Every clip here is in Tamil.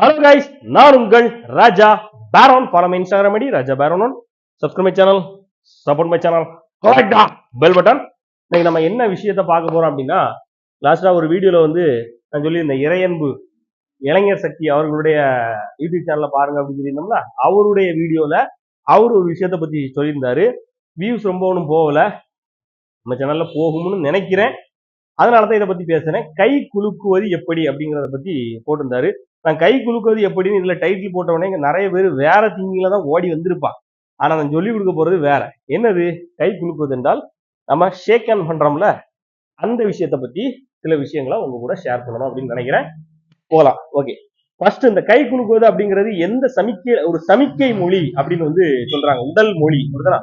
ஹலோ கைஸ் நான் உங்கள் Raja Peron. Follow my Instagram ID Raja Peron subscribe my channel support my channel கரெக்டா பெல் பட்டன் இன்னைக்கு நம்ம என்ன விஷயத்த பார்க்க போறோம் அப்படின்னா லாஸ்டா ஒரு வீடியோல வந்து நான் சொல்லியிருந்தேன் இறையன்பு இளைஞர் சக்தி அவர்களுடைய யூடியூப் சேனல்ல பாருங்க அப்படின்னு சொல்லியிருந்தோம்ல அவருடைய வீடியோல அவர் ஒரு விஷயத்த பத்தி சொல்லியிருந்தாரு. வியூஸ் ரொம்ப ஒன்றும் போகல. நம்ம சேனல்ல போகும்னு நினைக்கிறேன். அதனால தான் இதை பத்தி பேசுறேன். கை குலுக்குவது எப்படி அப்படிங்கிறத பத்தி போட்டிருந்தாரு. நான் கை குலுக்குவது எப்படின்னு இதில் டைட்டில் போட்ட உடனே நிறைய பேர் வேற திங்கில தான் ஓடி வந்திருப்பா ஆனால் நான் சொல்லி கொடுக்க போறது வேற. என்னது? கை குலுக்குவது என்றால் நம்ம ஷேக் ஹேண்ட் பண்றோம்ல? அந்த விஷயத்தை பற்றி சில விஷயங்களை உங்க கூட ஷேர் பண்ணணும் அப்படின்னு நினைக்கிறேன். போகலாம் ஓகே ஃபர்ஸ்ட் இந்த கை குலுக்குவது அப்படிங்கிறது எந்த சமிக்கை ஒரு சமிக்கை மொழி அப்படின்னு வந்து சொல்றாங்க. உடல் மொழி. அப்படிதானா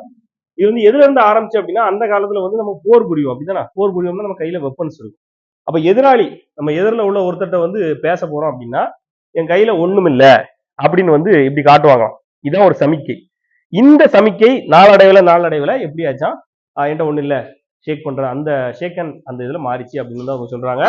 இது வந்து எதுல இருந்து ஆரம்பிச்சு அப்படின்னா அந்த காலத்துல வந்து நம்ம போர் புரியும் அப்படிதானா? போர் புரியும்னா நம்ம கையில வெப்பன்ஸ் இருக்கும். அப்ப எதிராளி நம்ம எதிரில் உள்ள ஒருத்தட்ட வந்து பேச போறோம் அப்படின்னா என் கையில ஒண்ணும் இல்ல அப்படின்னு வந்து இப்படி காட்டுவாங்க இதான் ஒரு சமிக்கை. இந்த சமிக்கை நாளடைவில் நாளடைவில் எப்படி ஆச்சா? என்கிட்ட ஒண்ணு இல்ல. ஷேக் பண்ற அந்த ஷேக்கன் அந்த இதுல மாறிச்சு அப்படின்னு தான் அவங்க சொல்றாங்க.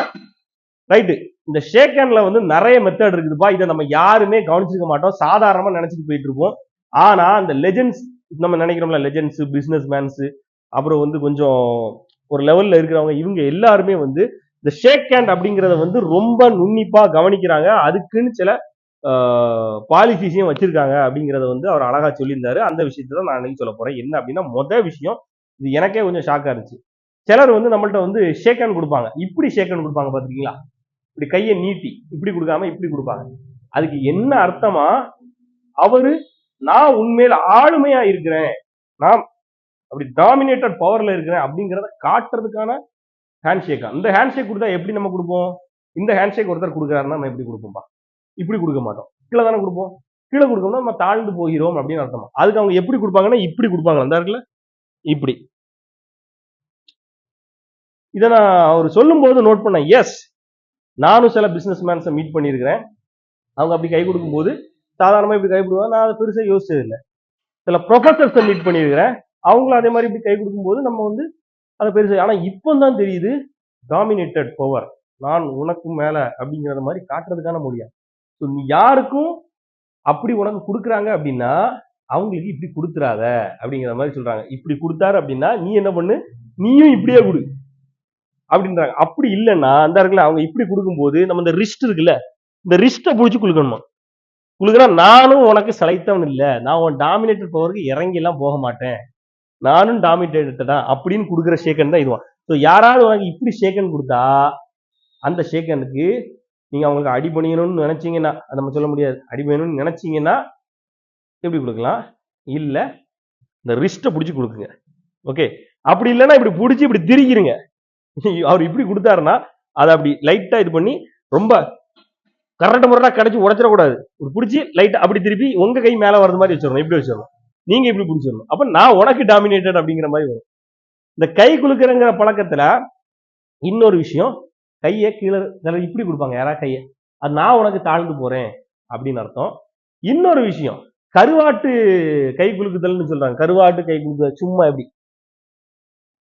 ரைட்டு இந்த ஷேக்கன்ல வந்து நிறைய மெத்தட் இருக்குதுப்பா. இதை நம்ம யாருமே கவனிச்சிருக்க மாட்டோம். சாதாரணமா நினைச்சிட்டு போயிட்டு இருப்போம். ஆனா அந்த லெஜெண்ட்ஸ் நம்ம நினைக்கிறோம்ல லெஜெண்ட்ஸ் பிசினஸ் மேன்ஸ் அப்புறம் வந்து கொஞ்சம் ஒரு லெவல்ல இருக்கிறவங்க இவங்க எல்லாருமே வந்து இந்த ஷேக் ஹேண்ட் அப்படிங்கிறத வந்து ரொம்ப நுண்ணிப்பா கவனிக்கிறாங்க. அதுக்குன்னு சில பாலிசிஸையும் வச்சிருக்காங்க அப்படிங்கிறத வந்து அவர் அழகா சொல்லியிருந்தாரு. அந்த விஷயத்த தான் நான் இன்னைக்கு சொல்ல போறேன். என்ன அப்படின்னா மொதல் விஷயம் இது எனக்கே கொஞ்சம் ஷாக்கா இருந்துச்சு. சிலர் வந்து நம்மள்ட்ட வந்து ஷேக் ஹேண்ட் கொடுப்பாங்க. இப்படி ஷேக் ஹேண்ட் கொடுப்பாங்க பாத்திருக்கீங்களா? இப்படி கையை நீட்டி இப்படி கொடுக்காம இப்படி கொடுப்பாங்க. அதுக்கு என்ன அர்த்தமா? அவரு நான் உண்மையில ஆளுமையா இருக்கிறேன். நான் அப்படி டாமினேட்டட் பவர்ல இருக்கிறேன் அப்படிங்கிறத காட்டுறதுக்கான ஹேண்ட் ஷேக் அந்த ஹேண்ட் ஷேக் கொடுத்தா எப்படி நம்ம கொடுப்போம்? இந்த ஹேண்ட் ஷேக் ஒருத்தர் கொடுக்குறாருன்னா நம்ம எப்படி கொடுப்போம்பா? இப்படி கொடுக்க மாட்டோம். கீழே தானே கொடுப்போம்? கீழே கொடுக்கணும்னா நம்ம தாழ்ந்து போகிறோம் அப்படின்னு அர்த்தமா? அதுக்கு அவங்க எப்படி கொடுப்பாங்கன்னா இப்படி கொடுப்பாங்க அந்த இடத்துல? இப்படி. இதை நான் அவர் சொல்லும்போது நோட் பண்ணேன். எஸ் நானும் சில பிஸ்னஸ் மேன்ஸை மீட் பண்ணியிருக்கிறேன். அவங்க அப்படி கை கொடுக்கும்போது சாதாரணமாக இப்படி கை கொடுவாங்க நான் அதை பெருசாக யோசிச்சது இல்லை சில ப்ரொஃபஸர்ஸை மீட் பண்ணியிருக்கிறேன். அவங்களும் அதே மாதிரி இப்படி கை கொடுக்கும்போது நம்ம வந்து அதை பெருசு ஆனால் இப்போ தான் தெரியுது டாமினேட்டட் பவர் நான் உனக்கும் மேலே அப்படிங்கிறத மாதிரி காட்டுறதுக்கான முடியாது ஸோ நீ யாருக்கும் அப்படி உனக்கு கொடுக்குறாங்க அப்படின்னா அவங்களுக்கு இப்படி கொடுத்துறாத அப்படிங்கிற மாதிரி சொல்றாங்க. இப்படி கொடுத்தாரு அப்படின்னா நீ என்ன பண்ணு? நீயும் இப்படியே கொடு. அப்படின்றாங்க. அப்படி இல்லைன்னா அந்த இருக்குல்ல அவங்க இப்படி கொடுக்கும்போது நம்ம இந்த ரிஸ்ட் இருக்குல்ல இந்த ரிஸ்ட்டை பிடிச்சி கொடுக்கணுமா குளுக்குறா நானும் உனக்கு சளைத்தவன் இல்லை. நான் உன் டாமினேட்டட் பவருக்கு இறங்கி எல்லாம் போக மாட்டேன். நானும் டாமினேட்டட் தான் அப்படின்னு கொடுக்குற ஷேக்கன் தான் இதுவான் ஸோ யாராவது உனக்கு இப்படி ஷேக்கன் கொடுத்தா அந்த ஷேக்கனுக்கு நீங்கள் அவங்களுக்கு அடி பண்ணிக்கணும்னு நினைச்சீங்கன்னா நம்ம சொல்ல முடியாது. அடி பண்ணணும்னு நினைச்சீங்கன்னா எப்படி கொடுக்கலாம்? இல்லை இந்த ரிஸ்ட்டை பிடிச்சி கொடுக்குங்க. ஓகே அப்படி இல்லைன்னா இப்படி பிடிச்சி இப்படி திரிக்கிறீங்க. அவர் இப்படி கொடுத்தாருன்னா அதை அப்படி லைட்டாக இது பண்ணி ரொம்ப கரெக்ட் முறையா கிடச்சி உடச்சிடக்கூடாது. ஒரு பிடிச்சி லைட்டாக அப்படி திருப்பி உங்கள் கை மேலே வர்றது மாதிரி வச்சிடணும். இப்படி வச்சிடணும்? நீங்க இப்படி பிடிச்சிடணும் அப்ப நான் உனக்கு டாமினேட்டட் அப்படிங்கிற மாதிரி வரும். இந்த கை குலுக்கிறங்கிற பழக்கத்துல இன்னொரு விஷயம் கையை கீழே இப்படி கொடுப்பாங்க யாராவது கையை? அது நான் உனக்கு தாழ்ந்து போறேன் அப்படின்னு அர்த்தம். இன்னொரு விஷயம் கருவாட்டு கை குலுக்குதல்னு சொல்றாங்க. கருவாட்டு கை குலுக்குதல் சும்மா எப்படி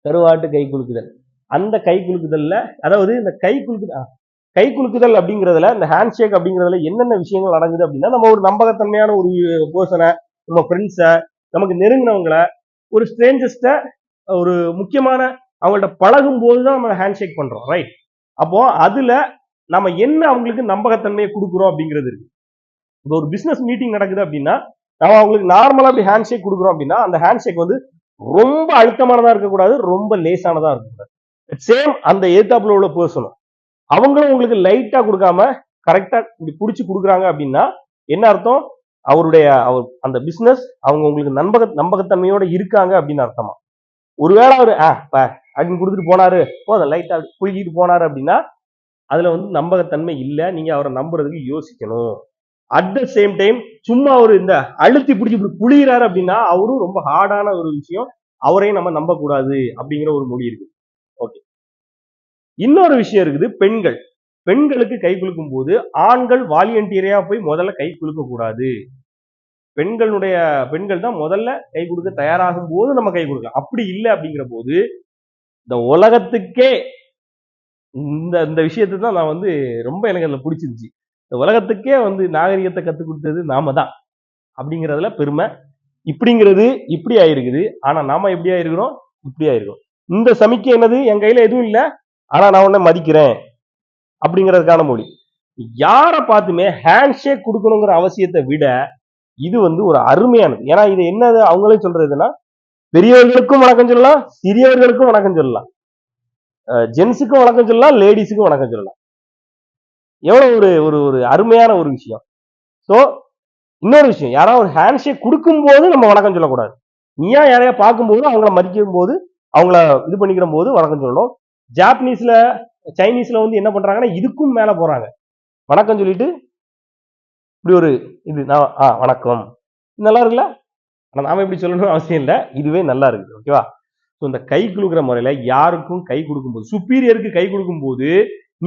கருவாட்டு கை குலுக்குதல். அந்த கை குலுக்குதல்ல அதாவது இந்த கை குலுக்குதல் கை குலுக்குதல் அப்படிங்கிறதுல இந்த ஹேண்ட் ஷேக் அப்படிங்கிறதுல என்னென்ன விஷயங்கள் நடக்குது அப்படின்னா நம்ம ஒரு நம்பகத்தன்மையான ஒரு பர்சனை நம்ம ஃப்ரெண்ட்ஸை நமக்கு நெருங்கினவங்களை ஒரு ஸ்ட்ரேஞ்சஸ்ட ஒரு முக்கியமான அவங்கள்ட்ட பழகும் போது தான் நம்ம ஹேண்ட் ஷேக் பண்றோம் ரைட் அப்போ அதுல நம்ம என்ன அவங்களுக்கு நம்பகத்தன்மையை கொடுக்குறோம் அப்படிங்கிறது இருக்கு. இப்போ ஒரு பிசினஸ் மீட்டிங் நடக்குது அப்படின்னா நம்ம அவங்களுக்கு நார்மலா அப்படி ஹேண்ட் ஷேக் கொடுக்குறோம் அப்படின்னா அந்த ஹேண்ட் ஷேக் வந்து ரொம்ப அழுத்தமானதா இருக்கக்கூடாது ரொம்ப லேசானதா இருக்கக்கூடாது. சேம் அந்த ஏத்தாப்புல உள்ள பர்சனும் அவங்களும் உங்களுக்கு லைட்டா கொடுக்காம கரெக்டா இப்படி பிடிச்சி கொடுக்குறாங்க அப்படின்னா என்ன அர்த்தம்? அவருடைய அவர் அந்த பிசினஸ் அவங்க உங்களுக்கு நம்பக நம்பகத்தன்மையோட இருக்காங்க அப்படின்னு அர்த்தமா? ஒருவேளை அவரு ஆ அப்படின்னு கொடுத்துட்டு போனாரு போதும் லைட்டா குலுக்கிட்டு போனாரு அப்படின்னா அதுல வந்து நம்பகத்தன்மை இல்லை. நீங்க அவரை நம்புறதுக்கு யோசிக்கணும். அட் த சேம் டைம் சும்மா அவர் இந்த அழுத்தி பிடிச்சி இப்படி புளிகிறாரு அப்படின்னா அவரும் ரொம்ப ஹார்டான ஒரு விஷயம். அவரையும் நம்ம நம்பக்கூடாது அப்படிங்கிற ஒரு மொழி இருக்கு ஓகே இன்னொரு விஷயம் இருக்குது பெண்கள். பெண்களுக்கு கை குலுக்கும் போது ஆண்கள் வாலியண்டியரையா போய் முதல்ல கை குலுக்க கூடாது பெண்களுடைய பெண்கள் தான் முதல்ல கை கொடுக்க தயாராகும் போது நம்ம கை கொடுக்கலாம் அப்படி இல்லை அப்படிங்கிற போது இந்த உலகத்துக்கே இந்த இந்த விஷயத்தை தான் நான் வந்து ரொம்ப எனக்கு அதில் பிடிச்சிருந்துச்சு. இந்த உலகத்துக்கே வந்து நாகரிகத்தை கற்றுக் கொடுத்தது நாம தான் அப்படிங்கிறதுல பெருமை. இப்படிங்கிறது இப்படி ஆயிருக்குது. ஆனால் நாம எப்படி ஆயிருக்கிறோம்? இப்படி ஆயிருக்கிறோம். இந்த சமிக்கை என்னது? என் கையில் எதுவும் இல்லை. ஆனால் நான் உன்னை மதிக்கிறேன். அப்படிங்கிறதுக்கான மொழி. யாரை பார்த்துமே ஹேண்ட் ஷேக் கொடுக்கணுங்கிற அவசியத்தை விட இது வந்து ஒரு அருமையானது ஏன்னா இது என்னது? அவங்களே சொல்றதுன்னா பெரியவர்களுக்கும் வணக்கம் சொல்லலாம் சிறியவர்களுக்கும் வணக்கம் சொல்லலாம். ஜென்ஸுக்கும் வணக்கம் சொல்லலாம் லேடிஸுக்கும் வணக்கம் சொல்லலாம். எவ்வளவு ஒரு ஒரு ஒரு அருமையான ஒரு விஷயம். ஸோ இன்னொரு விஷயம் யாராவது ஒரு ஹேண்ட் ஷேக் கொடுக்கும்போது நம்ம வணக்கம் சொல்லக்கூடாது. நீயா யாரையா பார்க்கும்போது அவங்கள மதிக்கும் போது அவங்கள இது பண்ணிக்கிற போது வணக்கம் சொல்லணும். ஜாப்பனீஸ்ல சைனீஸ்ல வந்து என்ன பண்றாங்கன்னா இதுக்கும் மேல போறாங்க. வணக்கம் சொல்லிட்டு இப்படி ஒரு இது நான் ஆ வணக்கம். நல்லா இருக்குல்ல? ஆனா நாம இப்படி சொல்லணும்னு அவசியம் இல்லை. இதுவே நல்லா இருக்கு ஓகேவா ஸோ இந்த கை கொடுக்குற முறையில யாருக்கும் கை கொடுக்கும்போது சுப்பீரியருக்கு கை கொடுக்கும்போது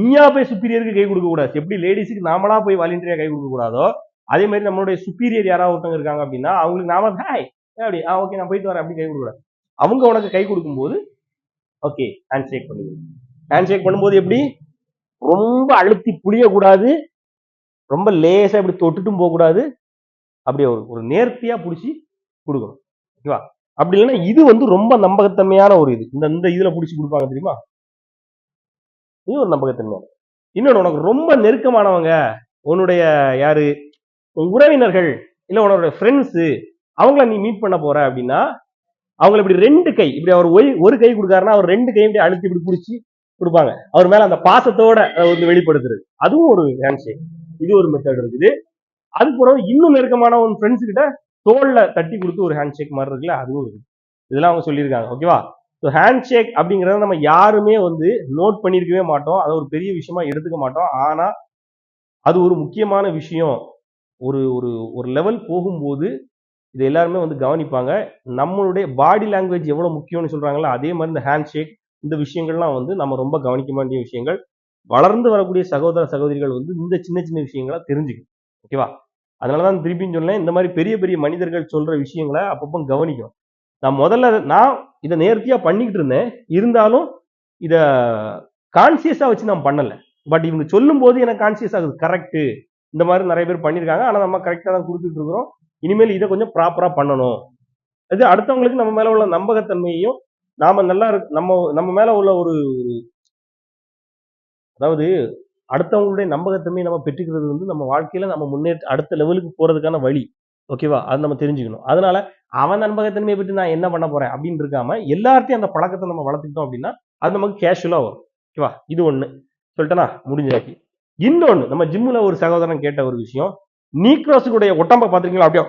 நீயா போய் சுப்பீரியருக்கு கை கொடுக்க கூடாது. எப்படி லேடிஸுக்கு நாமளா போய் வாலண்டியரா கை கொடுக்க கூடாதோ அதே மாதிரி நம்மளுடைய சுப்பீரியர் யாராவது ஒருத்தவங்க இருக்காங்க அப்படின்னா அவங்களுக்கு நாம ஹாய் அப்படி ஆ ஓகே நான் போயிட்டு வரேன். அப்படி கை கொடுக்கக்கூடாது அவங்க உனக்கு கை கொடுக்கும்போது ஓகே ஹேண்ட் ஷேக் பண்ணுங்க ஹேண்ட்ஷேக் பண்ணும்போது எப்படி? ரொம்ப அழுத்தி புளியக்கூடாது ரொம்ப லேசா இப்படி தொட்டுட்டும் போகக்கூடாது. அப்படியே ஒரு ஒரு நேர்த்தியா பிடிச்சி கொடுக்கணும். ஓகேவா? அப்படி இல்லைன்னா இது வந்து ரொம்ப நம்பகத்தன்மையான ஒரு இது. இந்த இந்த இதுல பிடிச்சி கொடுப்பாங்க தெரியுமா? இது ஒரு நம்பகத்தன்மையான இன்னொன்று உனக்கு ரொம்ப நெருக்கமானவங்க உன்னுடைய யாரு? உன் உறவினர்கள் இல்ல உன்னோட ஃப்ரெண்ட்ஸு அவங்கள நீ மீட் பண்ண போற அப்படின்னா அவங்கள இப்படி ரெண்டு கை இப்படி அவர் ஒய்- ஒரு கை கொடுக்காருன்னா அவர் ரெண்டு கையும் இப்படி அழுத்தி இப்படி பிடிச்சி கொடுப்பாங்க. அவர் மேல அந்த பாசத்தோட வந்து வெளிப்படுத்துறது. அதுவும் ஒரு ஹேண்ட் ஷேக் இது ஒரு மெத்தட் இருக்குது. அதுக்கப்புறம் இன்னும் நெருக்கமான ஒரு ஃப்ரெண்ட்ஸ் கிட்ட தோல்ல தட்டி கொடுத்து ஒரு ஹேண்ட் ஷேக் மாதிரி இருக்குல்ல அதுவும் இருக்குது. இதெல்லாம் அவங்க சொல்லியிருக்காங்க. ஓகேவா ஸோ ஹேண்ட் ஷேக் அப்படிங்கறத நம்ம யாருமே வந்து நோட் பண்ணியிருக்கவே மாட்டோம். அதை ஒரு பெரிய விஷயமா எடுத்துக்க மாட்டோம். ஆனா அது ஒரு முக்கியமான விஷயம். ஒரு ஒரு ஒரு லெவல் போகும்போது இது எல்லாருமே வந்து கவனிப்பாங்க. நம்மளுடைய பாடி லாங்குவேஜ் எவ்வளவு முக்கியம்னு சொல்றாங்களோ அதே மாதிரி இந்த ஹேண்ட் ஷேக் இந்த விஷயங்கள்லாம் வந்து நம்ம ரொம்ப கவனிக்க வேண்டிய விஷயங்கள். வளர்ந்து வரக்கூடிய சகோதர சகோதரிகள் வந்து இந்த சின்ன சின்ன விஷயங்களை தெரிஞ்சுக்கணும். ஓகேவா அதனாலதான் திருப்பியும் சொன்னேன் இந்த மாதிரி பெரிய பெரிய மனிதர்கள் சொல்ற விஷயங்களை அப்பப்போ கவனிக்கும் நான் முதல்ல நான் இதை நேர்த்தியா பண்ணிக்கிட்டு இருந்தேன். இருந்தாலும் இத கான்சியஸா வச்சு நான் பண்ணலை. பட் இவங்க சொல்லும் போது எனக்கு கான்சியஸ் ஆகுது. கரெக்ட் இந்த மாதிரி நிறைய பேர் பண்ணியிருக்காங்க. ஆனா நம்ம கரெக்டா தான் கொடுத்துட்டு இருக்கிறோம். இனிமேல் இதை கொஞ்சம் ப்ராப்பரா பண்ணணும். இது அடுத்தவங்களுக்கு நம்ம மேல உள்ள நம்பகத்தன்மையையும் நாம நல்லா இருக்கு நம்ம நம்ம மேல உள்ள ஒரு அதாவது அடுத்தவங்களுடைய நம்பகத்தன்மையை நம்ம பெற்றுக்கிறது வந்து நம்ம வாழ்க்கையில நம்ம முன்னேற்ற அடுத்த லெவலுக்கு போறதுக்கான வழி. ஓகேவா அது நம்ம தெரிஞ்சுக்கணும். அதனால அவன் நம்பகத்தன்மையை பற்றி நான் என்ன பண்ண போறேன் அப்படின்னு இருக்காம எல்லார்ட்டையும் அந்த பழக்கத்தை நம்ம வளர்த்துக்கிட்டோம் அப்படின்னா அது நமக்கு கேஷுவலா வரும். ஓகேவா இது ஒண்ணு. சொல்லிட்டேனா? முடிஞ்சாச்சு. இன்னொன்னு நம்ம ஜிம்முல ஒரு சகோதரன் கேட்ட ஒரு விஷயம். நீக்ரோஸுடைய உடம்ப பாத்திருக்கீங்களா அப்படியே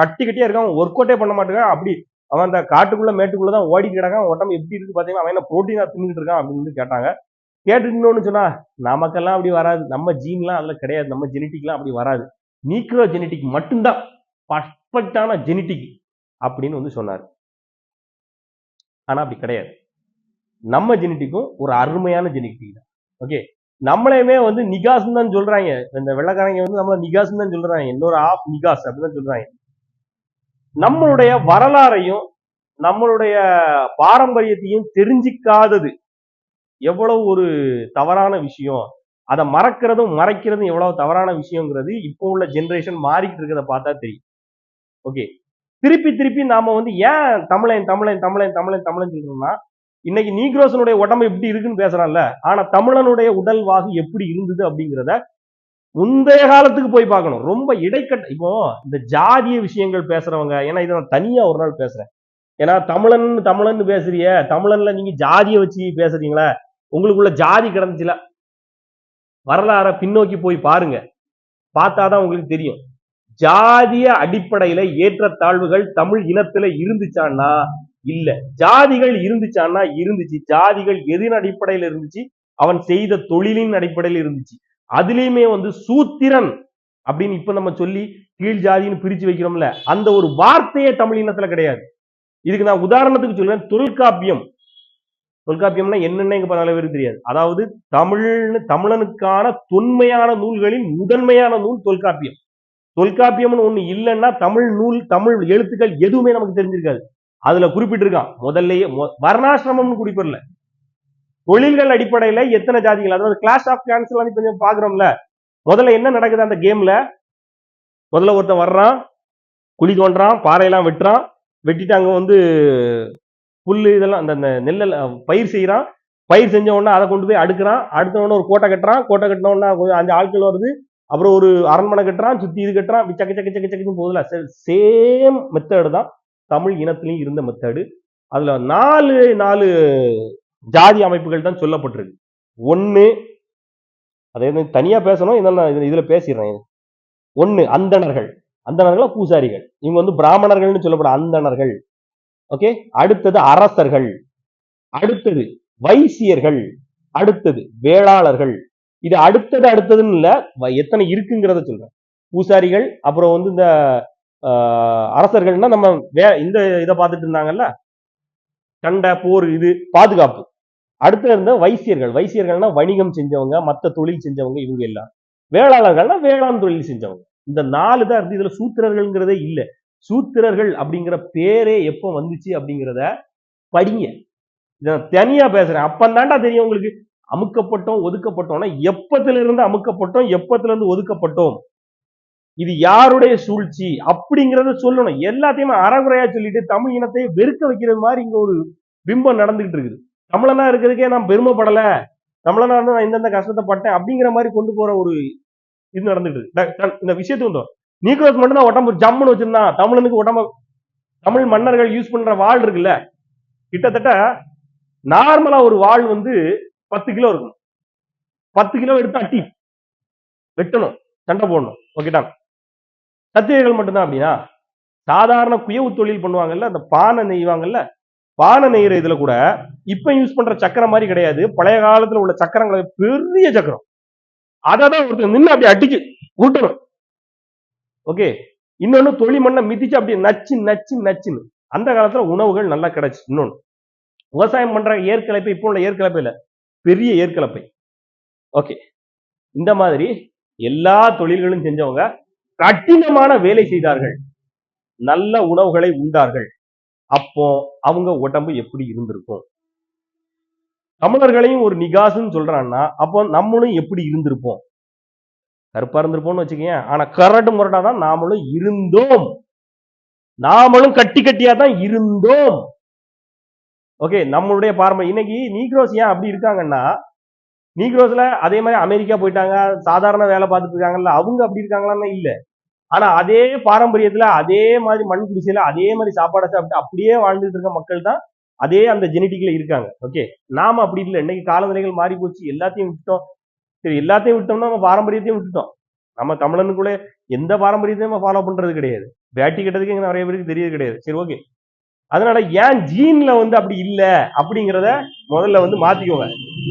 கட்டி கட்டியா இருக்கான். ஒர்க் அவுட்டே பண்ண மாட்டேங்க அப்படி அவன் அந்த காட்டுக்குள்ள மேட்டுக்குள்ள தான் ஓடி கிடக்கான். உடம்பு எப்படி இருக்கு பாத்தீங்கன்னா அவன் என்ன புரோட்டீனா தின்னுட்டு இருக்கான் அப்படின்னு வந்து கேட்டாங்க. கேட்டுட்டு இன்னொன்னு சொன்னா நமக்கெல்லாம் அப்படி வராது. நம்ம ஜீன்லாம் அதுல கிடையாது. நம்ம ஜெனட்டிக்லாம் அப்படி வராது. நீக்ரோ ஜெனட்டிக் மட்டும்தான் பர்ஃபெக்டான ஜெனட்டிக் அப்படின்னு வந்து சொன்னார். ஆனா அப்படி கிடையாது. நம்ம ஜெனட்டிக்கும் ஒரு அருமையான ஜெனட்டிக் தான். ஓகே நம்மளையுமே வந்து நிகாஸ் தான் சொல்றாங்க. இந்த வெள்ளக்காரங்க வந்து நம்மள நிகாஸ் தான் சொல்றாங்க. இன்னொரு ஆஃப் நிகாஸ் அப்படின்னு சொல்றாங்க. நம்மளுடைய வரலாறையும் நம்மளுடைய பாரம்பரியத்தையும் தெரிஞ்சிக்காதது. எவ்வளவு ஒரு தவறான விஷயம். அதை மறக்கிறதும் மறைக்கிறதும் எவ்வளவு தவறான விஷயங்கிறது இப்போ உள்ள ஜென்ரேஷன் மாறிக்கிட்டு இருக்கிறத பார்த்தா தெரியும். ஓகே திருப்பி திருப்பி நாம வந்து ஏன் தமிழன் தமிழன் தமிழன் தமிழன் தமிழன் சொல்றோம்னா இன்னைக்கு நீக்ரோசனுடைய உடம்பு எப்படி இருக்குன்னு பேசுறான்ல. ஆனா தமிழனுடைய உடல் வாகு எப்படி இருந்தது அப்படிங்கிறத முந்தைய காலத்துக்கு போய் பார்க்கணும். ரொம்ப இடைக்கட்ட இப்போ இந்த ஜாதிய விஷயங்கள் பேசுறவங்க ஏன்னா இதை நான் தனியா ஒரு நாள் பேசுறேன். ஏன்னா தமிழன் தமிழன் பேசுறிய தமிழன்ல நீங்க ஜாதியை வச்சு பேசுறீங்களா உங்களுக்குள்ள ஜாதி கிடந்துச்சுல வரலாற பின்னோக்கி போய் பாருங்க. பார்த்தாதான் உங்களுக்கு தெரியும். ஜாதிய அடிப்படையில ஏற்றத்தாழ்வுகள் தமிழ் இனத்துல இருந்துச்சான்னா இல்ல. ஜாதிகள் இருந்துச்சான்னா இருந்துச்சு. ஜாதிகள் எதின் அடிப்படையில இருந்துச்சு அவன் செய்த தொழிலின் அடிப்படையில இருந்துச்சு. அதுலயுமே வந்து சூத்திரன் அப்படின்னு இப்ப நம்ம சொல்லி கீழ் ஜாதின்னு பிரிச்சு வைக்கிறோம்ல அந்த ஒரு வார்த்தையே தமிழ் இனத்துல கிடையாது. இதுக்கு நான் உதாரணத்துக்கு சொல்றேன் தொல்காப்பியம். தொல்காப்பியம்னா என்னென்ன இங்க பல பேருக்கு தெரியாது. அதாவது தமிழ்னு தமிழனுக்கான தொன்மையான நூல்களின் முதன்மையான நூல் தொல்காப்பியம். தொல்காப்பியம்னு ஒண்ணு இல்லைன்னா தமிழ் நூல் தமிழ் எழுத்துக்கள் எதுவுமே நமக்கு தெரிஞ்சிருக்காது. அதுல குறிப்பிட்டிருக்கான் முதல்லயே மொ- வர்ணாசிரமம்னு குறிப்பிடல தொழில்கள் அடிப்படையில எத்தனை ஜாதிகள்? அதாவது கிளாஸ் ஆஃப் கிளான்ஸ் எல்லாம் இப்ப பாக்குறோம்ல முதல்ல என்ன நடக்குது அந்த கேம்ல முதல்ல ஒருத்தன் வர்றான் குழி தோன்றான் பாறையெல்லாம் வெட்டுறான் வெட்டிட்டு அங்க வந்து புல்லு இதெல்லாம் அந்த அந்த பயிர் செய்யறான் பயிர் செஞ்ச உடனே அதை கொண்டு போய் அடுக்குறான். அடுத்த உடனே ஒரு கோட்டை கட்டுறான். கோட்டை கட்டின உடனே கொஞ்சம் அஞ்சு ஆட்கள் வருது. அப்புறம் ஒரு அரண்மனை கட்டுறான். சுத்தி இது கட்டுறான். இப்படி சக்க சக்க சக்க சக்கன்னு போகுதுல சேம் மெத்தடு தான் தமிழ் இனத்திலையும் இருந்த மெத்தடு அதுல நாலு நாலு ஜாதி அமைப்புகள் தான் சொல்லப்பட்டிருக்கு. ஒன்று அதை தனியாக தனியா பேசணும் இதெல்லாம் இதுல- பேசிடுறேன். ஒண்ணு அந்தணர்கள். அந்தணர்களா பூசாரிகள். இவங்க வந்து பிராமணர்கள்னு சொல்லப்படும் அந்தணர்கள். ஓகே? அடுத்தது அரசர்கள். அடுத்தது வைசியர்கள். அடுத்தது வேளாளர்கள். இது அடுத்தது அடுத்ததுன்னு இல்ல எத்தனை இருக்குங்கிறத சொல்றேன். பூசாரிகள் அப்புறம் வந்து இந்த ஆஹ், அரசர்கள்னா நம்ம வே இந்த இதை பார்த்துட்டு இருந்தாங்கல்ல? சண்டை போர் இது பாதுகாப்பு. அடுத்து இருந்த வைசியர்கள். வைசியர்கள்னா வணிகம் செஞ்சவங்க மத்த தொழில் செஞ்சவங்க இவங்க எல்லாம். வேளாளர்கள்னா வேளாண் தொழில் செஞ்சவங்க. இந்த நாலு தான் இருந்து இதுல சூத்திரர்கள்ங்கிறதே இல்ல. சூத்திரர்கள் அப்படிங்கிற பேரே எப்போ வந்துச்சு அப்படிங்கிறத படிங்க. இதை தனியா பேசுறேன். அப்பந்தாண்டா தெரியும் உங்களுக்கு. அமுக்கப்பட்டோம் ஒதுக்கப்பட்டோம்னா எப்பத்துல இருந்து அமுக்கப்பட்டோம் எப்பத்துல இருந்து ஒதுக்கப்பட்டோம்? இது யாருடைய சூழ்ச்சி? அப்படிங்கிறத சொல்லணும். எல்லாத்தையுமே அறகுறையா சொல்லிட்டு தமிழ் இனத்தை வெறுக்க வைக்கிறது மாதிரி இங்க ஒரு பிம்பம் நடந்துகிட்டு இருக்குது. தமிழனா இருக்கிறதுக்கே நான் பெருமைப்படல. தமிழனா இருந்து நான் இந்தந்த கஷ்டத்தை பட்டேன் அப்படிங்கிற மாதிரி கொண்டு போற ஒரு இது நடந்துட்டு இந்த விஷயத்துக்கு வந்தோம். நீக்ரோஸ் மட்டும் தான் உடம்பு ஜம்முன்னு வச்சிருந்தான் தமிழனுக்கு உடம்பு தமிழ் மன்னர்கள் யூஸ் பண்ற வாள் இருக்குல்ல. கிட்டத்தட்ட நார்மலா ஒரு வாள் வந்து பத்து கிலோ இருக்கும் பத்து கிலோ எடுத்து அட்டி வெட்டணும். சண்டை போடணும். ஓகேடா சத்திரியர்கள் மட்டும்தான் அப்படின்னா சாதாரண குயவு தொழில் பண்ணுவாங்கல்ல அந்த பானை நெய்வாங்கல்ல பானை நெய்கிற இதுல கூட இப்ப யூஸ் பண்ற சக்கரம் மாதிரி கிடையாது. பழைய காலத்துல உள்ள சக்கரங்களை பெரிய சக்கரம். அதான் ஒருத்தர் நின்று அப்படி அடிச்சு ஊட்டணும் ஓகே இன்னொன்னு தொழி மண்ணை மிதிச்சு அப்படியே நச்சு நச்சு நச்சுன்னு. அந்த காலத்துல உணவுகள் நல்லா கிடைச்சு. இன்னொன்னு விவசாயம் பண்ற ஏற்கலப்பை இப்போ உள்ள ஏற்கலப்பை இல்ல. பெரிய ஏற்கலப்பை. ஓகே இந்த மாதிரி எல்லா தொழில்களும் செஞ்சவங்க கடினமான வேலை செய்தார்கள். நல்ல உணவுகளை உண்டார்கள். அப்போ அவங்க உடம்பு எப்படி இருந்திருக்கும்? தமிழர்களையும் ஒரு நிகாசுன்னு சொல்றான்னா அப்போ நம்மளும் எப்படி இருந்திருப்போம்? கருப்பா இருந்திருப்போம்னு வச்சுக்கோங்க. ஆனா கரடு முரடா தான் நாமளும் இருந்தோம். நாமளும் கட்டி கட்டியா தான் இருந்தோம். ஓகே நம்மளுடைய பார்மை இன்னைக்கு நீக்ரோஸ் ஏன் அப்படி இருக்காங்கன்னா நீக்ரோஸ்ல அதே மாதிரி அமெரிக்கா போயிட்டாங்க சாதாரண வேலை பார்த்துட்டு இருக்காங்கல்ல அவங்க அப்படி இருக்காங்களான்னு இல்ல. ஆனா அதே பாரம்பரியத்துல அதே மாதிரி மண் குடிசையில அதே மாதிரி சாப்பாடை சாப்பிட்டு அப்படியே வாழ்ந்துட்டு இருக்க மக்கள் தான் அதே அந்த ஜெனட்டிக்ல இருக்காங்க. ஓகே நாம அப்படி இல்லை. இன்னைக்கு காலநிலைகள் மாறி போச்சு. எல்லாத்தையும் விட்டுட்டோம். சரி எல்லாத்தையும் விட்டோம்னா நம்ம பாரம்பரியத்தையும் விட்டுட்டோம். நம்ம தமிழனுக்குள்ளே எந்த பாரம்பரியத்தையும் நம்ம ஃபாலோ பண்றது கிடையாது. வேட்டி கட்டதுக்கு இங்க நிறைய பேருக்கு தெரியறது கிடையாது. சரி ஓகே அதனால ஏன் ஜீன்ல வந்து அப்படி இல்ல? அப்படிங்கிறத முதல்ல வந்து மாத்திக்கோங்க.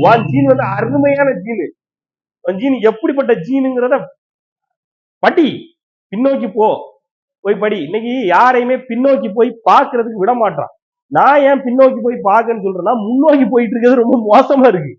உன் ஜீன் வந்து அருமையான ஜீனு ஜீன் எப்படிப்பட்ட ஜீனுங்கிறத பட்டி. பின்னோக்கி போ. போய் படி. இன்னைக்கு யாரையுமே பின்னோக்கி போய் பார்க்கறதுக்கு விட மாட்டான் நான் ஏன் பின்னோக்கி போய் பார்க்கன்னு சொல்றேன்னா முன்னோக்கி போயிட்டு இருக்கிறது ரொம்ப மோசமா இருக்கு.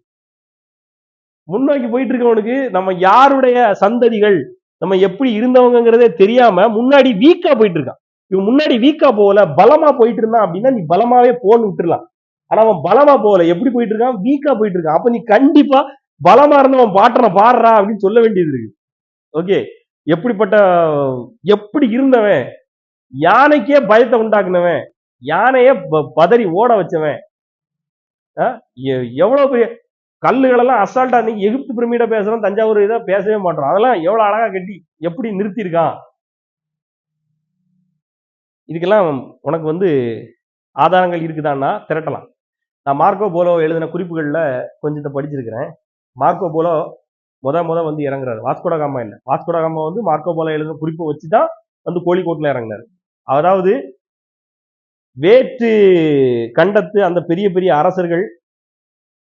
முன்னோக்கி போயிட்டு இருக்கவனுக்கு நம்ம யாருடைய சந்ததிகள் நம்ம எப்படி இருந்தவங்கிறதே தெரியாம முன்னாடி வீக்கா போயிட்டு இருக்கான். இவன் முன்னாடி வீக்கா போகல பலமா போயிட்டு இருந்தான் அப்படின்னா நீ பலமாவே போன்னு விட்டுறலாம். ஆனா அவன் பலமா போகல. எப்படி போயிட்டு இருக்கான்? வீக்கா போயிட்டு இருக்கான். அப்ப நீ கண்டிப்பா பலமா இருந்தவன் பாட்டனை பாடுறா அப்படின்னு சொல்ல வேண்டியது இருக்கு. ஓகே? எப்படிப்பட்ட எப்படி இருந்தவன் யானைக்கே பயத்தை உண்டாக்குனவன் யானையே ப- பதறி ஓட வச்சவன். ஆ? எ- எவ்வளவு பெரிய கல்லுகளெல்லாம் அசால்ட்டா நீ எகிப்து பிரமிட பேசுறோம் தஞ்சாவூர் இதை பேசவே மாட்டோம். அதெல்லாம் எவ்வளவு அழகா கட்டி எப்படி நிறுத்தியிருக்கான்? இதுக்கெல்லாம் உனக்கு வந்து ஆதாரங்கள் இருக்குதான்னா திரட்டலாம். நான் மார்க்கோ போலோ எழுதின குறிப்புகளில் கொஞ்சத்தை படிச்சிருக்கிறேன். மார்க்கோ போலோ முத முத வந்து இறங்குறாரு. வாஸ்கோடகாமா இல்லை வாஸ்கோடகாமா வந்து மார்க்கோ போலோ எழுதின வச்சு வச்சுதான் வந்து கோழிக்கோட்டில் இறங்கினார். அதாவது வேற்று கண்டத்து அந்த பெரிய பெரிய அரசர்கள்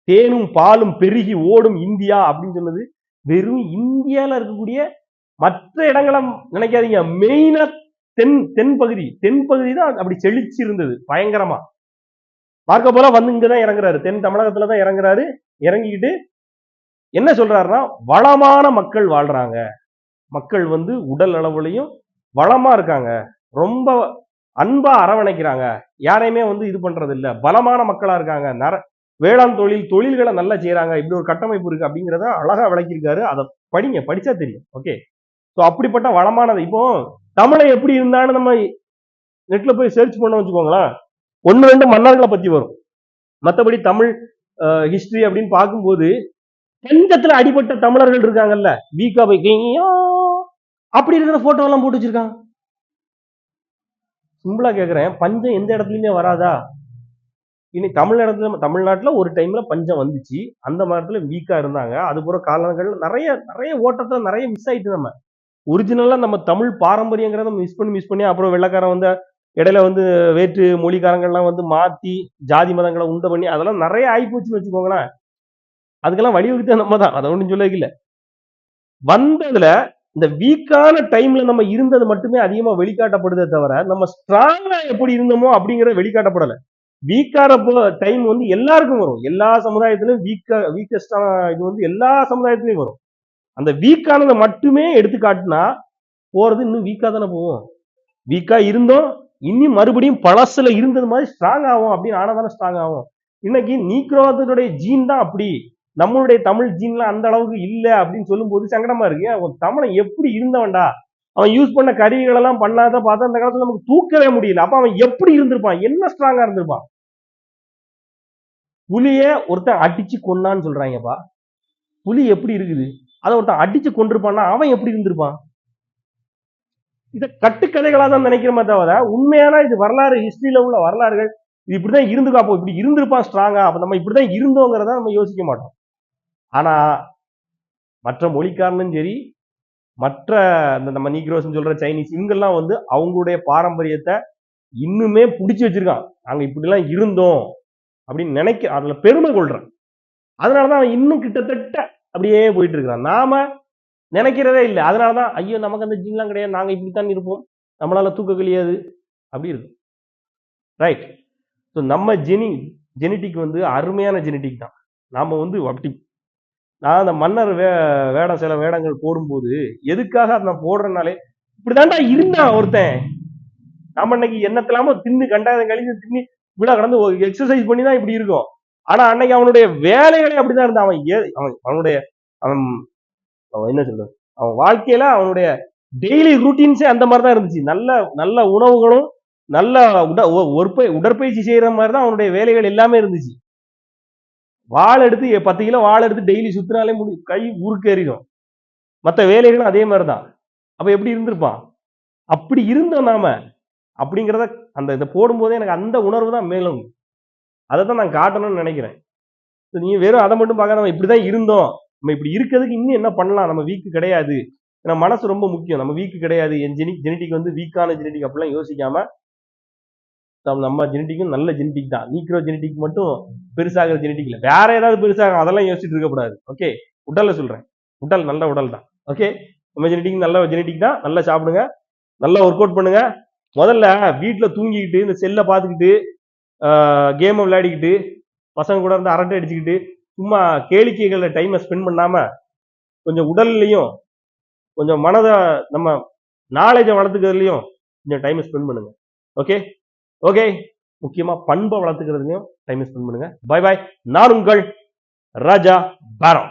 தேனும் பாலும் பெருகி ஓடும் இந்தியா அப்படின்னு சொன்னது வெறும் இந்தியால இருக்கக்கூடிய மற்ற இடங்களை நினைக்காதீங்க. மெயினா தென் தென் பகுதி தென் பகுதி தான் அப்படி செழிச்சு இருந்தது பயங்கரமா. பார்க்க போல வந்து இங்கதான் இறங்குறாரு. தென் தமிழகத்துல தான் இறங்குறாரு. இறங்கிக்கிட்டு என்ன சொல்றாருன்னா வளமான மக்கள் வாழ்றாங்க. மக்கள் வந்து உடல் அளவுலையும் வளமா இருக்காங்க. ரொம்ப அன்பா அரவணைக்கிறாங்க. யாரையுமே வந்து இது பண்றது இல்ல பலமான மக்களா இருக்காங்க. நர வேளாண் தொழில் தொழில்களை நல்லா செய்யறாங்க இப்படி ஒரு கட்டமைப்பு இருக்கு அப்படிங்கிறத அழகா விளக்கியிருக்காரு. அதை படிங்க. படிச்சா தெரியும். ஓகே? ஸோ அப்படிப்பட்ட வளமானது. இப்போ தமிழை எப்படி இருந்தான்னு நம்ம நெட்ல போய் சர்ச் பண்ண வச்சுக்கோங்களேன். ஒன்று ரெண்டு மன்னர்களை பத்தி வரும். மற்றபடி தமிழ் ஹிஸ்டரி அப்படின்னு பார்க்கும்போது பஞ்சத்துல அடிபட்ட தமிழர்கள் இருக்காங்கல்ல? வீக்கா போய் அப்படி இருக்கிற போட்டோ எல்லாம் போட்டு வச்சிருக்காங்க. சிம்பிளா கேக்குறேன். பஞ்சம் எந்த இடத்துலயுமே வராதா? இனி தமிழ் இடத்துல தமிழ்நாட்டுல ஒரு டைம்ல பஞ்சம் வந்துச்சு. அந்த மரத்துல வீக்கா இருந்தாங்க. அது போற காலங்கள் நிறைய நிறைய ஓட்டத்துல நிறைய மிஸ் ஆயிட்டு நம்ம. ஒரிஜினலா நம்ம தமிழ் பாரம்பரியங்கிறத மிஸ் பண்ணி மிஸ் பண்ணி அப்புறம் வெள்ளக்காரன் வந்து இடையில வந்து வேற்று மொழிக்காரங்கள்லாம் வந்து மாத்தி ஜாதி மதங்களை உண்டு பண்ணி அதெல்லாம் நிறைய ஆயிப்போச்சுன்னு வச்சுக்கோங்களேன். அதுக்கெல்லாம் வழிவகுத்த நம்ம தான் அதை ஒன்றும் சொல்லல வந்ததுல இந்த வீக்கான டைம்ல நம்ம இருந்தது மட்டுமே அதிகமா வெளிக்காட்டப்படுதே தவிர நம்ம ஸ்ட்ராங்கா எப்படி இருந்தோமோ அப்படிங்கறது வெளிக்காட்டப்படல. வீக்கான டைம் வந்து எல்லாருக்கும் வரும். எல்லா சமுதாயத்திலும் வீக்கா வீக்கஸ்டான இது வந்து எல்லா சமுதாயத்திலையும் வரும். அந்த வீக்கானதை மட்டுமே எடுத்து காட்டினா போறது இன்னும் வீக்கா தானே போவோம் வீக்கா இருந்தோம் இன்னும் மறுபடியும் பழசுல இருந்தது மாதிரி ஸ்ட்ராங் ஆகும் அப்படின்னு ஆனா தானே ஸ்ட்ராங் ஆகும் இன்னைக்கு நீக்ரோவாதத்துடைய ஜீன் தான் அப்படி. நம்மளுடைய தமிழ் ஜீன்லாம் அந்த அளவுக்கு இல்ல அப்படின்னு சொல்லும்போது சங்கடமா இருக்கு. அவன் தமிழன் எப்படி இருந்தவன்டா? அவன் யூஸ் பண்ண கருவிகள் எல்லாம் பண்ணாத பார்த்தா அந்த காலத்துல நமக்கு தூக்கவே முடியல. அப்ப அவன் எப்படி இருந்திருப்பான்? என்ன ஸ்ட்ராங்கா இருந்திருப்பான்? புலிய ஒருத்தன் அடிச்சு கொன்னான்னு சொல்றாங்கப்பா. புலி எப்படி இருக்குது? அதை ஒருத்தன் அடிச்சு கொண்டிருப்பான்னா அவன் எப்படி இருந்திருப்பான்? இத கட்டுக்கதைகளா தான் நினைக்கிறோமே தவிர உண்மையான இது வரலாறு ஹிஸ்டரியில உள்ள வரலாறுகள் இது இப்படிதான் இருந்துக்கா அப்போ இப்படி இருந்திருப்பான் ஸ்ட்ராங்கா அப்ப நம்ம இப்படிதான் இருந்தோங்கிறத நம்ம யோசிக்க மாட்டோம். ஆனால் மற்ற மொழிக்காரனும் சரி மற்ற இந்த நம்ம நீக்ரோஸ் சொல்கிற சைனீஸ் இவங்கெல்லாம் வந்து அவங்களுடைய பாரம்பரியத்தை இன்னுமே பிடிச்சி வச்சிருக்கான். நாங்கள் இப்படிலாம் இருந்தோம் அப்படின்னு நினைக்க அதில் பெருமை கொள்கிறான் அதனால தான் அவன் இன்னும் கிட்டத்தட்ட அப்படியே போயிட்டு இருக்கிறான் நாம நினைக்கிறதே இல்லை. அதனாலதான் ஐயோ நமக்கு அந்த ஜீன்லாம் கிடையாது. நாங்கள் இப்படித்தான் இருப்போம். நம்மளால தூக்க கிடையாது அப்படி இருக்கும். ரைட் ஸோ நம்ம ஜெனி ஜெனட்டிக் வந்து அருமையான ஜெனட்டிக் தான். நாம் வந்து அப்படி நான் அந்த மன்னர் வே வேடம் சில வேடங்கள் போடும்போது எதுக்காக அதை நான் போடுறேனாலே இப்படிதான்டா இருந்தான் ஒருத்தன். நாம இன்னைக்கு என்னத்திலாம தின்னு கண்டாத கழிஞ்சு தின்னு விழா கடந்து எக்ஸசைஸ் பண்ணி தான் இப்படி இருக்கும். ஆனா அன்னைக்கு அவனுடைய வேலைகளே அப்படிதான் இருந்தான் அவன் ஏ அவன் அவனுடைய அவன் அவன் என்ன சொல்றது? அவன் வாழ்க்கையில அவனுடைய டெய்லி ரூட்டீன்ஸே அந்த மாதிரி தான் இருந்துச்சு. நல்ல நல்ல உணவுகளும் நல்ல உட ஒ- உடற்பயிற்சி செய்யற மாதிரி தான் அவனுடைய வேலைகள் எல்லாமே இருந்துச்சு. வாழை எடுத்து பத்து கிலோ வாழை எடுத்து டெய்லி சுத்தினாலே முடி கை உருக்கேறிடும் மற்ற வேலைகளும் அதே மாதிரி தான் அப்போ எப்படி இருந்திருப்பான்? அப்படி இருந்தோம் நாம. அப்படிங்கிறத அந்த இதை போடும்போதே எனக்கு அந்த உணர்வு தான் மேலும். அதை தான் நான் காட்டணும்னு நினைக்கிறேன். நீ வெறும் அதை மட்டும் பார்க்க நம்ம இப்படி தான் இருந்தோம். நம்ம இப்படி இருக்கிறதுக்கு இன்னும் என்ன பண்ணலாம்? நம்ம வீக்கு கிடையாது. ஏன்னா மனசு ரொம்ப முக்கியம். நம்ம வீக்கு கிடையாது. என் ஜெனி ஜெனட்டிக் வந்து வீக்கான ஜெனட்டிக் அப்படிலாம் யோசிக்காம நம்ம- ஜெனிட்டிக்கும் ஜெனட்டிக்கும் நல்ல ஜெனட்டிக் தான். நீக்ரோ ஜெனட்டிக் மட்டும் பெருசாகிற ஜெனட்டிக் வேற ஏதாவது பெருசாகும் அதெல்லாம் யோசிச்சுட்டு இருக்கக்கூடாது ஓகே உடல்ல சொல்றேன். உடல் நல்ல உடல் தான். ஓகே நம்ம ஜெனட்டிக் நல்ல ஜெனட்டிக் தான். நல்லா சாப்பிடுங்க. நல்லா ஒர்க் அவுட் பண்ணுங்க. முதல்ல வீட்டில் தூங்கிக்கிட்டு இந்த செல்லை பார்த்துக்கிட்டு கேமை விளையாடிக்கிட்டு பசங்க கூட இருந்து அரட்டை அடிச்சுக்கிட்டு சும்மா கேளிக்கைகளில் டைமை ஸ்பெண்ட் பண்ணாம கொஞ்சம் உடல்லையும் கொஞ்சம் மனதை நம்ம நாலேஜை வளர்த்துக்கிறதுலையும் கொஞ்சம் டைமை ஸ்பெண்ட் பண்ணுங்க. ஓகே ஓகே முக்கியமா பண்பை வளர்த்துக்கிறதுலையும் டைம் ஸ்பெண்ட் பண்ணுங்க. பை பாய் நான் உங்கள் ராஜா பாரம்